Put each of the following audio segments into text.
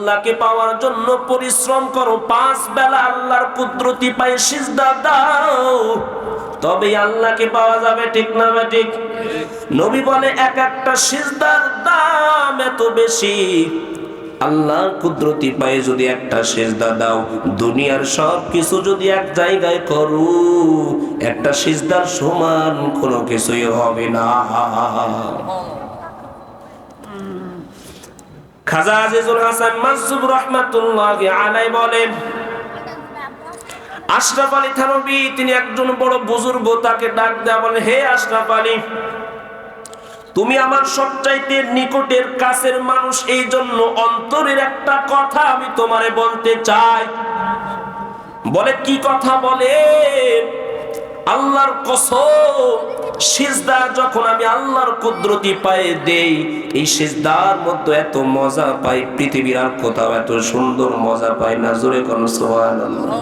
আল্লাহকে পাওয়ার জন্য পরিশ্রম করো। পাঁচ বেলা আল্লাহর কুদরতি পায়ে সিজদা দাও। তবে আল্লাহকে পাওয়া যাবে, ঠিক না বা ঠিক নবী বলে, এক একটা সিজদার দাম এত বেশি। আল্লাহর কুদরতি পায়ে যদি একটা সেজদা দাও, দুনিয়ার সব কিছু যদি এক জায়গায় করু, একটা সিজদার সমান কোনো কিছুই হবে না। আশরাফ আলী তিনি একজন বড় বুজুর্গ, তাকে ডাক বলেন, হে আশরাফ আলী, তুমি আমার সবচাইতে নিকটের কাছের মানুষ এই জন্য অন্তরের একটা কথা আমি তোমারে বলতে চাই। বলে, কি কথা? বলে, আল্লাহর কসম সিজদা যখন আমি আল্লাহর কুদরতি পায়ে দেই, এই সিজদার মধ্যে এত মজা পাই, পৃথিবীর আর কোথাও এত সুন্দর মজা পাই না, জোরে কোন সুবহানাল্লাহ।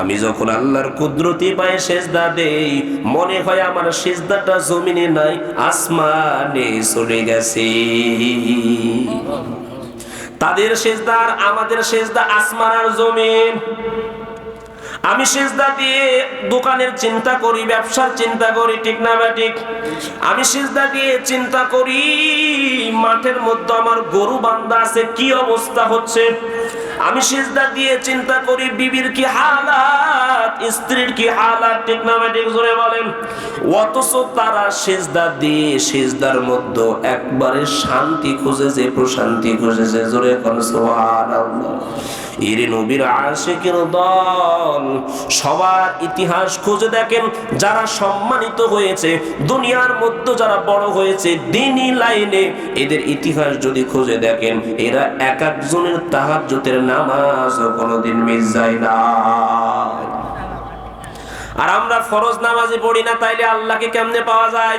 আমি যখন আল্লাহর কুদরতি পায়ে সেজদা দেই, মনে হয় আমার সেজদাটা জমিনে নাই, আসমানে চলে গেছে। তাদের সেজদার আমাদের সেজদা আসমান আর জমিন। আমি সেজদা দিয়ে দোকানের চিন্তা করি, ব্যবসার চিন্তা করি, ঠিক না বা ঠিক? আমি সেজদা দিয়ে চিন্তা করি, মাঠের মধ্যে আমার গরু বান্ধা আছে, কি অবস্থা হচ্ছে? আমি সেজদা দিয়ে চিন্তা করি, বিবির কি হালাত, স্ত্রীর কি হালাত, ঠিক না বা ঠিক? জোরে বলেন। অথচ তারা সেজদা দিয়ে সিজদার মধ্যে একবারে শান্তি খুঁজেছে, প্রশান্তি খুঁজেছে। জোরে কোন সুবহানাল্লাহ। এর নবীর আশিকের দল। সবার ইতিহাস খুঁজে দেখেন, যারা সম্মানিত হয়েছে, দুনিয়ার মধ্যে যারা বড় হয়েছে, দিনই লাইনে। এদের ইতিহাস যদি খুঁজে দেখেন, এরা এক একজনের তাহাজ্জুদের নামাজ কোনোদিন মিস যায় না। আর আমরা ফরজ নামাজে পড়ি না, তাইলে আল্লাহকে কেমনে পাওয়া যায়?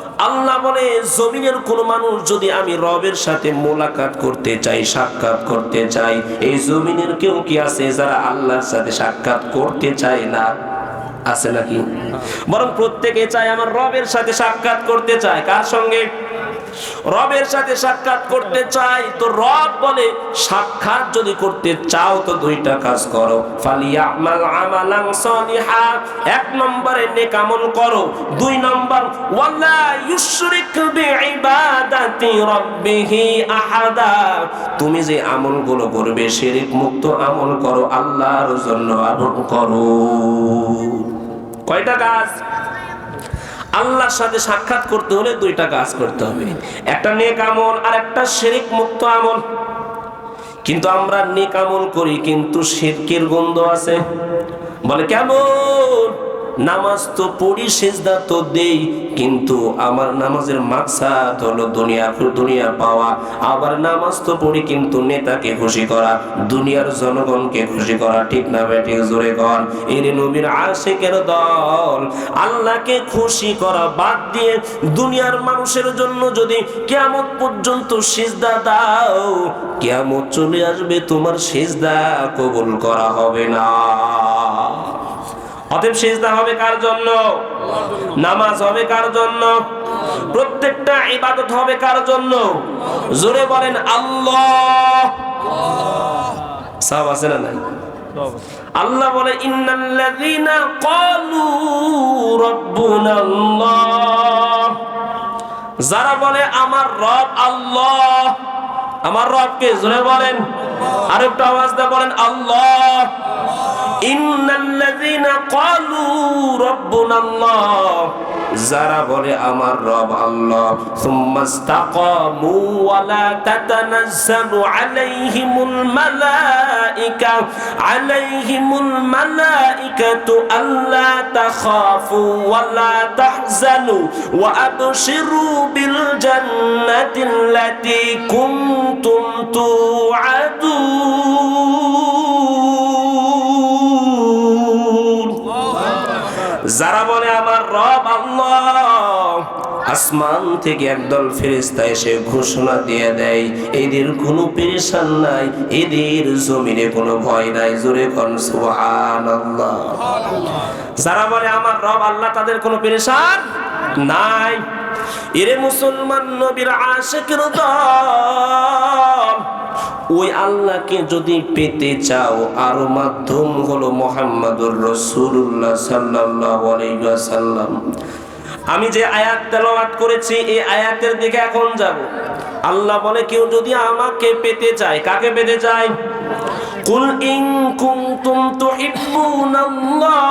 আল্লাহ বলে, জমিনের কোন মানুষ যদি আমি রবের সাথে মোলাকাত করতে চাই, সাক্ষাৎ করতে চাই, এই জমিনের কেউ কি আছে যারা আল্লাহর সাথে সাক্ষাৎ করতে চায় না? আছে নাকি? বরং প্রত্যেকে চায়, আমার রবের সাথে সাক্ষাৎ করতে চায়। কার সঙ্গে? রবের সাথে সাক্ষাৎ করতে চাই, তো রব বলে, সাক্ষাৎ যদি করতে চাও, তো দুইটা কাজ করো। ফালিয়ামাল আমালান সালিহা, এক নম্বরে নেক আমল করো, দুই নম্বর, ওয়ালা ইউশরিক বিইবাদাতি রাব্বিহি আহাদা। তুমি যে আমলগুলো করবে, শিরক মুক্ত আমল করো, আল্লাহর জন্য আমল করো। কয়টা কাজ? আল্লাহর সাথে সাক্ষাৎ করতে হলে দুইটা কাজ করতে হবে। একটা নেক আমল, আর একটা শেরিক মুক্ত আমল। কিন্তু আমরা নেক আমল করি, কিন্তু শিরকের গন্ধ আছে। বলে, কেমন? নামাজ তো পড়ি, সেজদা তো দেই, কিন্তু আমার নামাজের মাকসাদ হলো দুনিয়া দুনিয়া পাওয়া। আবার নামাজ তো পড়ি, কিন্তু নেতাকে খুশি করা, দুনিয়ার জনগণকে খুশি করা, ঠিক না বেঠিক জোরে কন। এর নবীর আশেকের দল, আল্লাহকে খুশি করা বাদ দিয়ে দুনিয়ার মানুষের জন্য যদি কেমন পর্যন্ত সিজদা দাও কেমন চলে আসবে, তোমার সিজদা কবুল করা হবে না। অতএব সেজদা হবে কার জন্য? নামাজ হবে কার জন্য? প্রত্যেকটা ইবাদত হবে কার জন্য? জোরে বলেন, আল্লাহ। সব আছে না নাই? আল্লাহ বলে, ইন্নাল্লাযীনা ক্বালু রাব্বুনা আল্লাহ যারা বলে, আমার রব আল্লাহ। আমার রবকে জোরে বলেন। আরেকটা আওয়াজ দিয়ে বলেন, আল্লাহ। যারা বলে আমার রব আল্লাহ আলাইহিমুল মালাইকা, আলাইহিমুল মালাইকাতু আল্লা তাখাফু ওয়ালা তাহজানু ওয়া আবশিরু বিল জান্নাতি আল্লাতী কুনতুম তুআদুন। যারা বলে, আমার রব আল্লাহ। আসমান থেকে একদল ফেরেস্তা এসে ঘোষণা দিয়ে দেয়, এদের কোনো পেরেশান নাই, এদের জমিনে কোনো ভয় নাই। জোরে কন সুবহানাল্লাহ। যারা বলে, আমার রব আল্লাহ, তাদের কোনো পেরেশান নাই? এরে মুসলমান নবীর আশেকের দল ওই আল্লাহকে যদি পেতে চাও, আরও মাধ্যম হলো মোহাম্মদুর রসুল্লাহ ওয়াসাল্লাম। আমি যে আয়াত তেলাওয়াত করেছি, এই আয়াতের দিকে এখন যাব। আল্লাহ বলে, কেউ যদি আমাকে পেতে চায়, কাকে পেতে চায়? কুল ইন কুনতুম তুহিব্বুনাল্লাহ।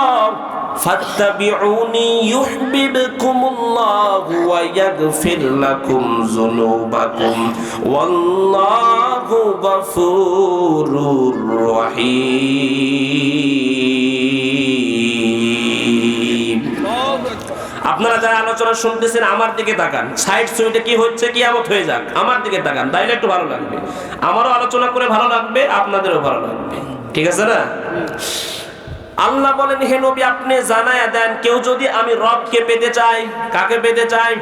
ফাত্তাবিউনি ইউহিব্বুকুমুল্লাহু ওয়া ইয়াগফির লাকুম যুনুবাকুম ওয়াল্লাহু গফুরুর রহিম। আপনারা যারা আলোচনা শুনতেছেন, আমার দিকে তাকান। সাইড সুইটে কি হচ্ছে কি আমত হয়ে যাক, আমার দিকে তাকান, তাইলে একটু ভালো লাগবে। আমারও আলোচনা করে ভালো লাগবে, আপনাদেরও ভালো লাগবে। ঠিক আছে না? আল্লাহ বলেন, হে নবী, আপনি জানায়া দেন, কেউ যদি আমি রবকে পেতে চাই, কাকে পেতে চাই?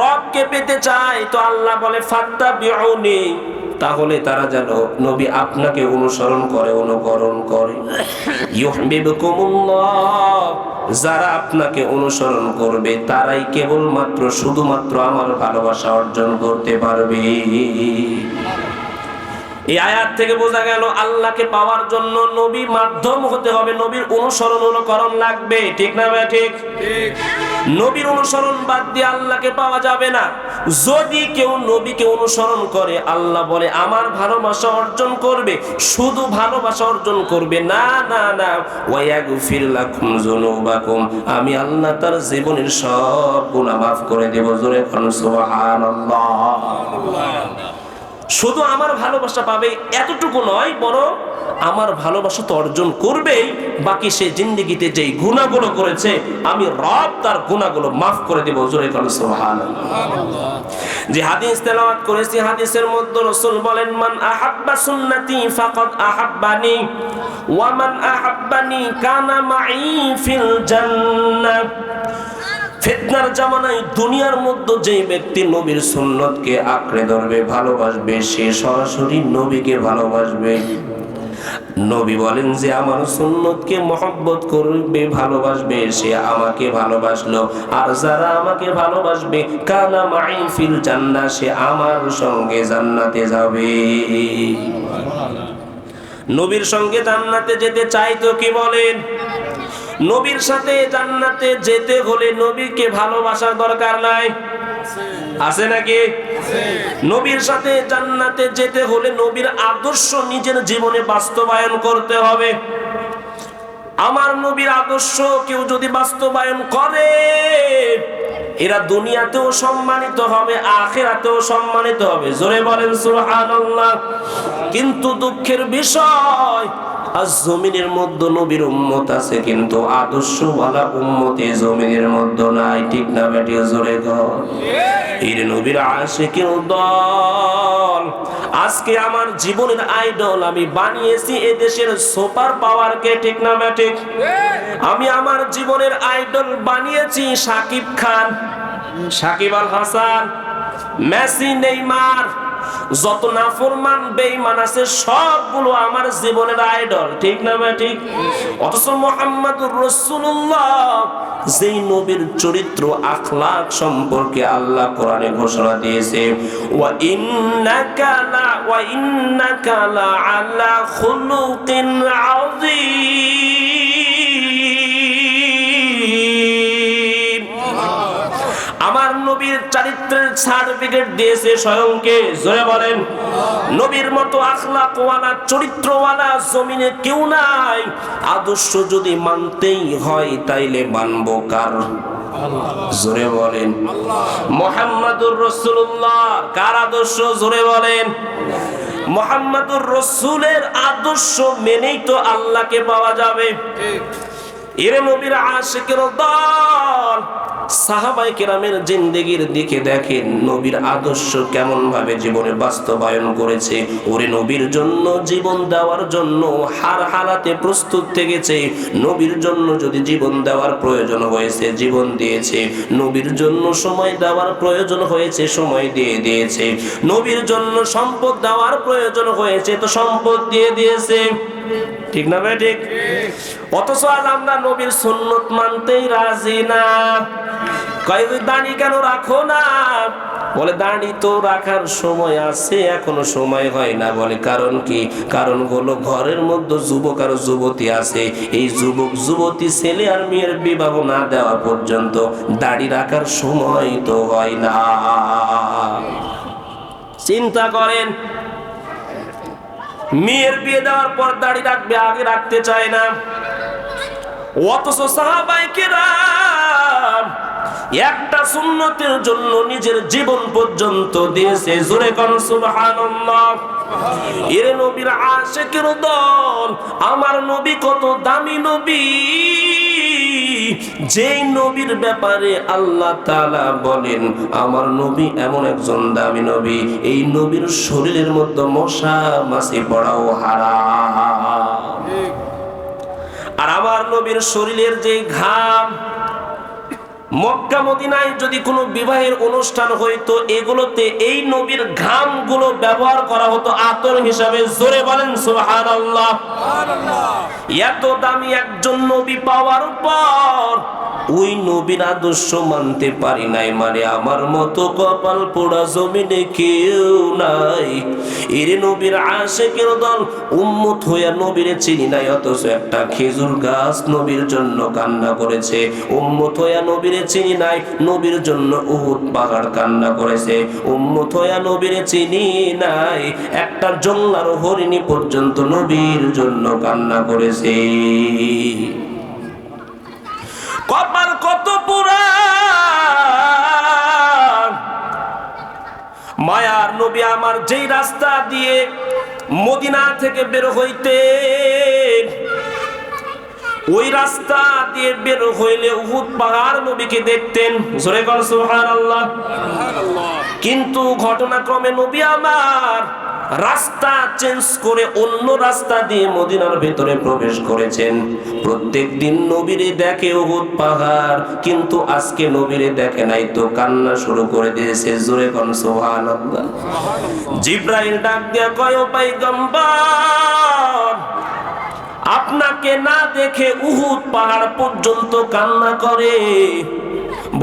রবকে পেতে চাই, তো আল্লাহ বলে ফাত্তা বিউনি তাহলে তারা যেন, নবী, আপনাকে অনুসরণ করে, অনুকরণ করে। যারা আপনাকে অনুসরণ করবে, তারাই কেবলমাত্র, শুধুমাত্র আমার ভালোবাসা অর্জন করতে পারবে। এই আয়াত থেকে বোঝা গেল আল্লাহকে পাওয়ার জন্য নবী মাধ্যম হতে হবে নবীর অনুসরণ অনুকরণ লাগবে। ঠিক না ভাই ঠিক? নবীর অনুসরণ বাদ দিয়ে আল্লাহকে পাওয়া যাবে না। যদি কেউ নবীকে অনুসরণ করে আল্লাহ বলে আমার ভালোবাসা অর্জন করবে শুধু ভালোবাসা অর্জন করবে না না না ওয়ায়াগফির লাকুম যুনুবাকুম আমি আল্লাহ তার জীবনের সব গুনাহ মাফ করে দেব। জোরে সুবহানাল্লাহ। শুধু আমার ভালোবাসা পাবে এতটুকু নয়, বরং আমার ভালোবাসা তো অর্জন করবেই। বাকি সে জিন্দিগিতে যেই গুণাগুলো করেছে, আমি রব তার গুণাগুলো মাফ করে দেব। যে হাদিস তেলাওয়াত করেছি, হাদিসের মধ্যে রাসূল বলেন, মান আহাব্বা সুন্নতি ফাকাদ আহাব্বানি, ওয়া মান আহাব্বানি কানা মাই ফিল জান্নাহ। ফিতনার জামানায় দুনিয়ার মধ্যে যে ব্যক্তি নবীর সুন্নতকে আঁকড়ে ধরবে ভালোবাসবে সে সরাসরি নবীকে ভালোবাসবে। নবী বলেন যে আমার সুন্নতকে মহব্বত করবে ভালোবাসবে সে আমাকে ভালোবাসলো। আর যারা আমাকে ভালোবাসবে কানা মাই ফিল জান্নাহ সে আমার সঙ্গে জান্নাতে যাবে। নবীর সঙ্গে জান্নাতে যেতে চাই তো কি বলেন? নবীর সাথে জান্নাতে যেতে হলে নবীকে ভালোবাসার দরকার নাই। আছে নাকি? নবীর সাথে জান্নাতে যেতে হলে নবীর আদর্শ নিজের জীবনে বাস্তবায়ন করতে হবে। আমার নবীর আদর্শ কেউ যদি বাস্তবায়ন করে এরা দুনিয়াতেও সম্মানিত হবে, আখেরাতেও সম্মানিত হবে। জোরে বলেন, সুবহানাল্লাহ। কিন্তু দুঃখের বিষয় আর জমিনের মধ্যে নবীর উম্মত আছে, কিন্তু আদর্শওয়ালা উম্মতে জমিনের মধ্যে নাই। ঠিক না বেটি, জোরে এই নবীর আশিকের দল? আজকে আমার জীবনের আইডল আমি বানিয়েছি এ দেশের সুপার পাওয়ারকে, ঠিক না ঠিক আমি আমার জীবনের আইডল বানিয়েছি সাকিব খান। সাকিব আল হাসান, মেসি, নেইমার, যত নাফরমান, বেঈমান আছে, সবগুলো আমার জীবনের আইডল। ঠিক না ভাই, ঠিক? অথচ মোহাম্মদুর রাসূলুল্লাহ, যেই নবীর চরিত্র আখলাক সম্পর্কে আল্লাহ কোরআনে ঘোষণা দিয়েছে, ওয়া ইন্নাকা লা, ওয়া ইন্নাকা লা আলা খুলুকিন আযীম। চারিত্রের সার্টিফিকেট দিয়েছে স্বয়ংকে বলেন। নবীর মতো আখলাকওয়ালা, চরিত্রওয়ালা জমিনে কেউ নাই। আদর্শ যদি মানতেই হয়, তাইলে মানব কার? জোরে বলেন। মোহাম্মদুর রসুল্লাহ কার আদর্শ? জোরে বলেন। মোহাম্মদুর রসুলের আদর্শ মেনেই তো আল্লাহকে পাওয়া যাবে। নবীর সাহাবাই কেরামের দিকে দেখেন, নবীর আদর্শ বাস্তবায়ন করেছে। ওরে নবীর জন্য জীবন দেওয়ার জন্য হার প্রস্তুত থেকেছে। নবীর জন্য যদি জীবন দেওয়ার প্রয়োজন হয়েছে, জীবন দিয়েছে। নবীর জন্য সময় দেওয়ার প্রয়োজন হয়েছে, সময় দিয়ে দিয়েছে। নবীর জন্য সম্পদ দেওয়ার প্রয়োজন হয়েছে, তো সম্পদ দিয়ে দিয়েছে। ঠিক না ভাই, ঠিক? অথচ আজ আমরা নবীর সুন্নত মানতেই রাজি না। কয়, ওই দাঁড়ি কেন রাখো না? বলে, দাঁড়ি তো রাখার সময় আছে, এখনও সময় হয় না। বলে, কারণ কি? কারণ হলো ঘরের মধ্যে যুবক আর যুবতী আছে। এই যুবক, যুবতী ছেলে আর মেয়ের বিবাহ না দেওয়া পর্যন্ত দাড়ি রাখার সময় তো হয় না। চিন্তা করেন, মেয়ের বিয়ে দেওয়ার পর দাড়ি রাখবে, আগে রাখতে চায় না। একটা জন্য নিজের জীবন পর্যন্ত দিয়েছে। সুবহানাল্লাহ। এর নবীর আশেকের দল, আমার নবী কত দামি নবী। যেই নবীর ব্যাপারে আল্লাহ বলেন, আমার নবী এমন একজন দামি নবী। এই নবীর শরীরের মধ্যে মশা, মাছি পড়াও আর আমার নবীর শরীরের যে ঘাম মক্কা মদিনায় যদি কোনো বিবাহের অনুষ্ঠান হইতো এগুলোতে এই নবীর ঘামগুলো ব্যবহার করা হতো আতর হিসাবে। জোরে বলেন সুহান এত দামি একজন নবী পাওয়ার পর ওই নবীর আদর্শ মানতে পারি নাই। মানে আমার মতো কপাল পোড়া জমিনে কেউ নাই। এর নবীর আশেকের দল উম্মত হইয়া নবীরে চিনি নাই, অথচ একটা খেজুর গাছ নবীর জন্য কান্না করেছে। উম্মত হইয়া নবীরে চিনি নাই, নবীর জন্য উহুদ পাহাড় কান্না করেছে। উম্মত হইয়া নবীরে চিনি নাই, একটা জঙ্গলার হরিণী পর্যন্ত নবীর জন্য কান্না করেছে। কপাল কত পুরা মায়ার নবী আমার যেই রাস্তা দিয়ে মদিনা থেকে বের হইতে ওই রাস্তা দিয়ে বের হইলে উহুদ পাহাড় নবীকে দেখতেন। জোরে কর সুবহানাল্লাহ। কিন্তু ঘটনাক্রমে নবী আমার রাস্তা চেঞ্জ করে অন্য রাস্তা দিয়ে মদিনার ভেতরে প্রবেশ করেছেন। প্রত্যেক দিন নবীরে দেখে উহুদ পাহাড়, কিন্তু আজকে নবীরে দেখে নাই তো কান্না শুরু করে দিয়েছে। জোরে কোন, সুবহানাল্লাহ। জিব্রাইল ডাক দিয়া কয়, ও পয়গম্বর, আপনাকে না দেখে উহুদ পাহাড় পর্যন্ত কান্না করে।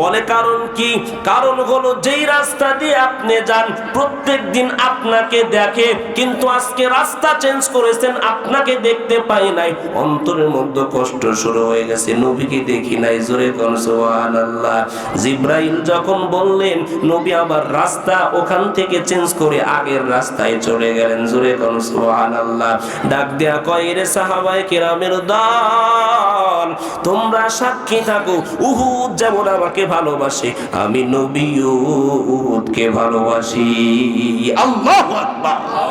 বলে কারণ কি? কারণ হলো যেই রাস্তা দিয়ে আপনি যান প্রত্যেক দিন আপনাকে দেখে, কিন্তু আজকে রাস্তা চেঞ্জ করেছেন, আপনাকে দেখতে পাই নাই। অন্তরের মধ্যে কষ্ট শুরু হয়ে গেছে, নবীকে দেখি নাই, জোরে কোন সুবহানাল্লাহ। জিব্রাইল যখন বললেন, নবী আবার রাস্তা ওখান থেকে চেঞ্জ করে আগের রাস্তায় চলে গেলেন, জোরে কোন সুবহানাল্লাহ। ডাক দেয়া কয়, রে সাহাবায়ে কেরামের দল, তোমরা সাক্ষী থাকো, উহুদ যেমন আমাকে ভালোবাসে আমি নবী কে ভালোবাসি। আল্লাহ আকবার।